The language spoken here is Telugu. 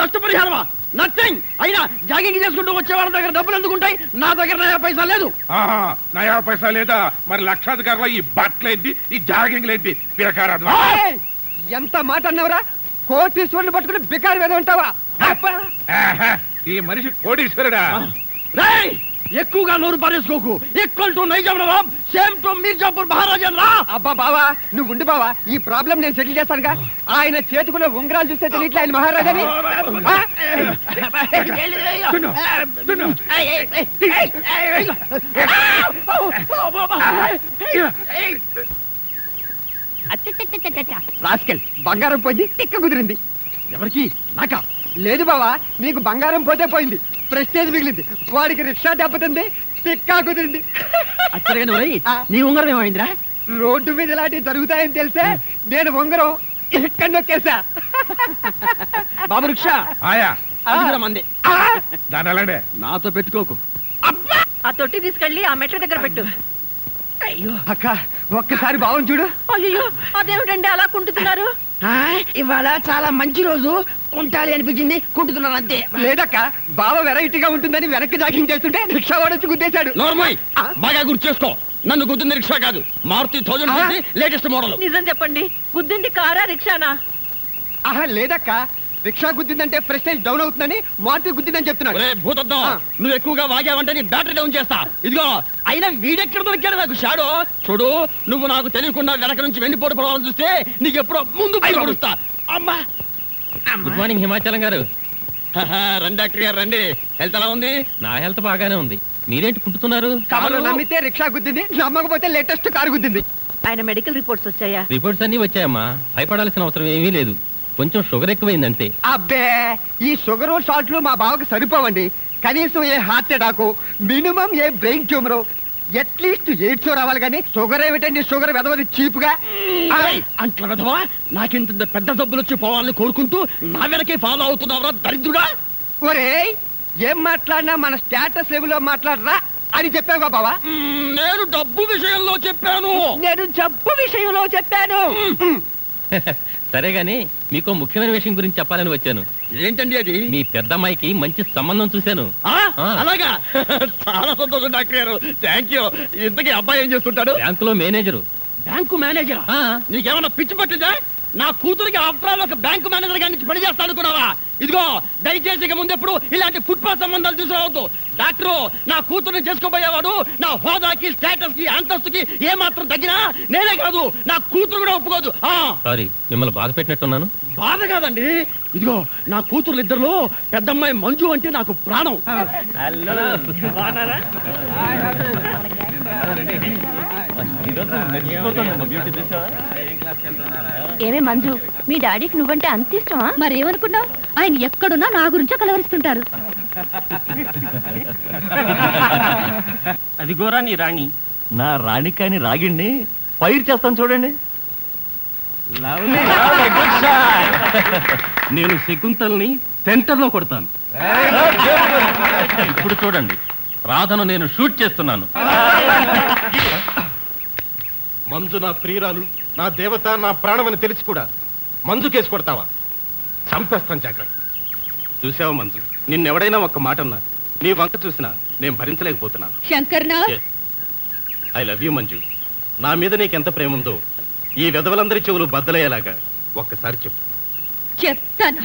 నష్టపరిహారమా? నథింగ్ అయినా జాగింగ్ చేసుకుంటూ వచ్చే వాళ్ళ దగ్గర డబ్బులు ఎందుకుంటాయి? నా దగ్గర నయా పైసా లేదు. ఆహా, నయా పైసా లేదా? మరి లక్షాధికారుల ఈ బట్టలేంటి? ఈ జాగింగ్లేంటి? పిరకారాదు ఏయ్! ఎంత మాట అన్నవరా? కోటీశ్వరుని పట్టుకుని బికారి మీద ఉంటావా? అబ్బా! ఆహా, ఈ మనిషి కోటీశ్వరుడా? రేయ్! ఎక్కువగా నోరు పారేసుకోకు. Equal to Nizam nawab same to Mirzapur Maharaja రా! అబ్బా బావా నువ్వు ఉండు బావా ఈ ప్రాబ్లం నేను సెటిల్ చేస్తానుగా. ఆయన చేతుకున్న ఉంగరాలు చూస్తే తెలియట్లే ఆయన మహారాజాని. ఆ? రాస్కెల్ బంగారం పోయింది తిక్క కుదిరింది. ఎవరికి? నాకా? లేదు బావా నీకు బంగారం పోతే పోయింది. ప్రెస్టేజ్ మిగిలింది. వాడికి రిక్షా దెబ్బతింది తిక్కా కుదిరింది. అచ్చరిగా ఆ. నీ ఉంగరం ఏమైందిరా? రోడ్డు మీద ఇలాంటివి జరుగుతాయని తెలిసే నేను ఉంగరం ఇక్కడ నొక్కేసా బాబు రిక్షా. ఆయా. మంది! దాని అలానే నాతో పెట్టుకోకు. ఆ తొట్టి తీసుకెళ్ళి ఆ మెట్ల దగ్గర పెట్టు. అయ్యో. అక్క ఒక్కసారి బావం చూడు. అయ్యో అదేమిటండి అలా కుంటున్నారు ఇవాళ చాలా మంచి రోజు. కుంటాలి అనిపించింది. కుంటున్నాను అంతే. లేదక్క బావ వెరైటీగా ఉంటుందని వెనక్కి జాగింగ్ చేస్తుంటే రిక్షా వాడొచ్చి గుద్దేశాడు. నోర్మోయ్. బాగా గుర్తు చేసుకో. నన్ను గుద్దింది రిక్షా కాదు. మారుతి థౌజండ్. Latest model. నిజం చెప్పండి గుద్దింది కారా రిక్షానా? ఆహా లేదక్క. రిక్షా గుద్దిందంటే ప్రెస్టేజ్ డౌన్ అవుతుందని మారుతి గుద్దిందని చెప్తున్నాడు. భూతద్దం. నువ్వు ఎక్కువగా వాగావంటే నీ బ్యాటరీ డౌన్ చేస్తా. ఇదిగో అయినా వీడెక్కడ దొరికాడు నాకు షాడో? చూడు నువ్వు నాకు తెలియకుండా వెనక నుంచి వెండిపోటు పడవాలని చూస్తే నీకు ఎప్పుడో ముందు పడుస్తా. అమ్మా! గుడ్ మార్నింగ్ హిమాచలం గారు. హహ, రండి డాక్టర్ గారు రండి. హెల్త్ ఎలా ఉంది? నా హెల్త్ బాగానే ఉంది. మీరేంటి కుంటున్నారు కారు? నమ్మితే రిక్షా గుద్దింది నమ్మకపోతే లేటెస్ట్ కారు గుద్దింది. ఆయన మెడికల్ రిపోర్ట్స్ వచ్చాయా? రిపోర్ట్స్ అన్ని వచ్చాయమ్మా. భయపడాల్సిన అవసరం ఏమీ లేదు. కొంచెం షుగర్ ఎక్కువైంది అంతే అబ్బే ఈ షుగర్ షార్ట్లు మా బావకు సరిపోవండి. కనీసం a heart attack minimum a brain tumour at least AIDS రావాలి కానీ షుగర్ ఏమిటండి? షుగర్ వెదవది చీప్గా ఏయ్, అంట్ల విధవా నాకింత పెద్ద జబ్బులు వచ్చి పోవాలని కోరుకుంటూ నా వెనకే ఫాలో అవుతున్నావురా దరిద్రుడా? ఒరే ఏం మాట్లాడినా మన స్టేటస్ లెవెల్లో మాట్లాడరా అని చెప్పావా బావా? నేను డబ్బు విషయంలో చెప్పాను. నేను జబ్బు విషయంలో చెప్పాను. సరే గాని మీకు ముఖ్యమైన విషయం గురించి చెప్పాలని వచ్చాను. ఏంటండి అది? మీ పెద్దమ్మాయికి మంచి సంబంధం చూశాను. ఆ? ఆ. అలాగా? చాలా సంతోషం డాక్టర్ గారు. Thank you. ఇంతకీ అబ్బాయి ఏం చేస్తుంటాడు? బ్యాంకులో మేనేజరు. Bank manager? ఆ. నీకేమన్నా పిచ్చి పట్టిందా? నా కూతురికి ఆఫ్టర్ ఆల్ ఒక బ్యాంకు మేనేజర్ గారి నుంచి పని చేస్తా అనుకున్నావా? ఇదిగో దయచేసి ఇక ముందెప్పుడు ఇలాంటి ఫుట్పాత్ సంబంధాలు తీసుకురావద్దు. డాక్టరు నా కూతురుని చేసుకోబోయేవాడు నా హోదాకి స్టేటస్కి అంతస్తుకి ఏ మాత్రం తగ్గినా నేనే కాదు నా కూతురు కూడా ఒప్పుకోదు. ఆ. సారీ మిమ్మల్ని బాధ పెట్టినట్టున్నాను. బాధ కాదండి. ఇదిగో నా కూతురు ఇద్దరులో పెద్దమ్మాయి మంజు అంటే నాకు ప్రాణం. ఏమే మంజు మీ డాడీకి నువ్వంటే అంత ఇష్టమా? మరేమనుకున్నావు? ఆయన ఎక్కడున్నా నా గురించే కలవరిస్తుంటారు. అది గోరా నీ రాణి. నా రాణి కాని రాగిండి ఫైర్ చేస్తాను చూడండి. నేను శకుంతల్ని సెంటర్లో కొడతాను ఇప్పుడు చూడండి రాధను నేను షూట్ చేస్తున్నాను. మంజు నా ప్రియురాలు నా దేవత నా ప్రాణమని తెలిసి కూడా మంజు కేసు కొడతావా? చంపేస్తాను జాగ్రత్త. చూసావా మంజు? నిన్నెవడైనా ఒక్క మాట అన్నా నీ వంక చూసినా నేను భరించలేకపోతున్నాను. శంకర్నా? I love you Manju. నా మీద నీకెంత ప్రేమ ఉందో ఈ విధవలందరి చెవులు బద్దలయ్యేలాగా ఒక్కసారి చెప్పు. చెప్తాను.